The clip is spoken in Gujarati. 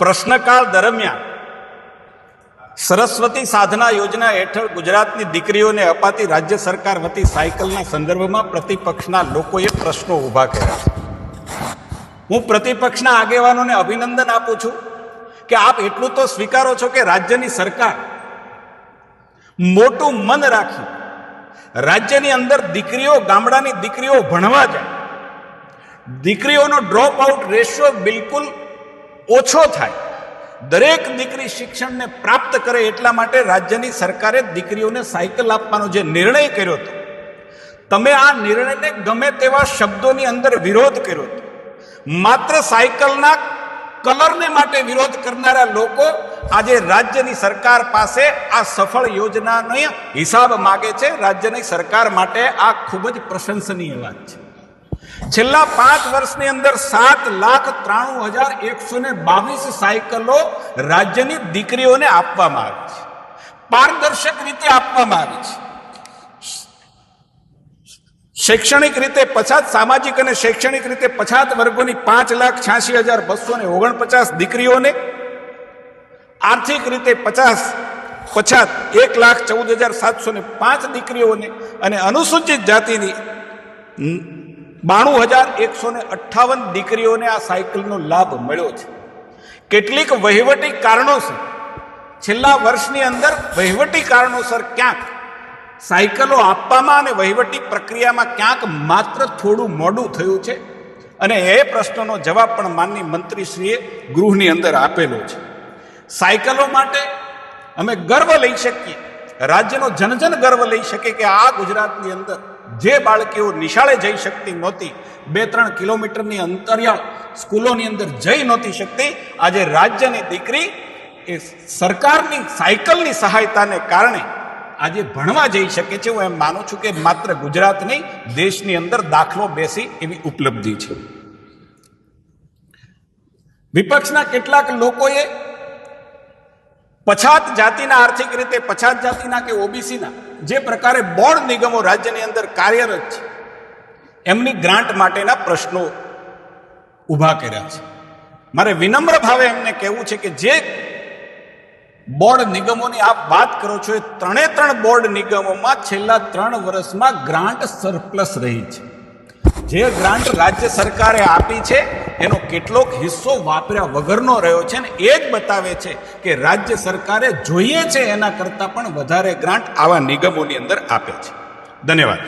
પ્રશ્નકાળ દરમિયાન સરસ્વતી સાધના યોજના હેઠળ ગુજરાતની દીકરીઓને અપાતી રાજ્ય સરકાર વતી સાયકલના સંદર્ભમાં પ્રતિપક્ષના લોકોએ પ્રશ્નો ઊભા કર્યા. હું પ્રતિપક્ષના આગેવાનોને અભિનંદન આપું છું કે આપ એટલું તો સ્વીકારો છો કે રાજ્યની સરકાર મોટું મન રાખી રાજ્યની અંદર દીકરીઓ, ગામડાની દીકરીઓ ભણવા જાય. દીકરીઓનો ડ્રોપ આઉટ રેશિયો બિલકુલ ઓછો થાય. દરેક દીકરી શિક્ષણને પ્રાપ્ત કરે એટલા માટે રાજ્યની સરકારે દીકરીઓને સાયકલ આપવાનો જે નિર્ણય કર્યો હતો, તમે આ નિર્ણયને ગમે તેવા શબ્દોની અંદર વિરોધ કર્યો હતો. માત્ર સાયકલના કલરને માટે વિરોધ કરનારા લોકો આજે રાજ્યની સરકાર પાસે આ સફળ યોજનાનો હિસાબ માગે છે. રાજ્યની સરકાર માટે આ ખૂબ જ પ્રશંસનીય વાત છે. છેલ્લા પાંચ વર્ષની અંદર સાત લાખ ત્રાણું હજાર એકસો ને બાવીસ સાયકલો રાજ્યની દીકરીઓને આપવામાં આવી છે. પારદર્શક રીતે આપવામાં આવી છે. શૈક્ષણિક રીતે પછાત સામાજિક અને શૈક્ષણિક રીતે પછાત વર્ગોની પાંચ લાખ છ્યાસી હજાર બસો ને ઓગણપચાસ દીકરીઓને આર્થિક રીતે પચાસ, પછાત એક લાખ ચૌદ હજાર સાતસો ને પાંચ દીકરીઓને અને અનુસૂચિત જાતિની બાણું હજાર એકસો ને અઠ્ઠાવન દીકરીઓને આ સાયકલનો લાભ મળ્યો છે. કેટલીક વહીવટી કારણોસર, છેલ્લા વર્ષની અંદર વહીવટી કારણોસર ક્યાંક સાયકલો આપવામાં અને વહીવટી પ્રક્રિયામાં ક્યાંક માત્ર થોડું મોડું થયું છે અને એ પ્રશ્નનો જવાબ પણ માનની મંત્રીશ્રીએ ગૃહની અંદર આપેલો છે. સાયકલો માટે અમે ગર્વ લઈ શકીએ, રાજ્યનો જનજન ગર્વ લઈ શકે કે આ ગુજરાતની અંદર જે બાળકીઓ નિશાળે જઈ શકતી નહોતી, બે ત્રણ કિલોમીટરની અંતરિયાળ સ્કૂલોની અંદર જઈ નહોતી શકતી, આજે રાજ્યની દીકરી એ સરકારની સાયકલની સહાયતાને કારણે આજે ભણવા જઈ શકે છે. હું એમ માનું છું કે માત્ર ગુજરાત નહીં, દેશની અંદર દાખલો બેસી એવી ઉપલબ્ધિ છે. વિપક્ષના કેટલાક લોકોએ પછાત જાતિના આર્થિક રીતે, પછાત જાતિના કે ઓબીસીના, જે પ્રકારે બોર્ડ નિગમો રાજ્યની અંદર કાર્યરત છે, એમની ગ્રાન્ટ માટેના પ્રશ્નો ઊભા કર્યા છે. મારે વિનમ્ર ભાવે એમને કહેવું છે કે જે બોર્ડ નિગમોની આપ વાત કરો છો, એ ત્રણે ત્રણ બોર્ડ નિગમોમાં છેલ્લા ત્રણ વર્ષમાં ગ્રાન્ટ સરપ્લસ રહી છે. જે ગ્રાન્ટ રાજ્ય સરકારે આપી છે, એનો કેટલોક હિસ્સો વાપર્યા વગરનો રહ્યો છે ને એ જ બતાવે છે કે રાજ્ય સરકારે જોઈએ છે એના કરતાં પણ વધારે ગ્રાન્ટ આવા નિગમોની અંદર આપે છે. ધન્યવાદ.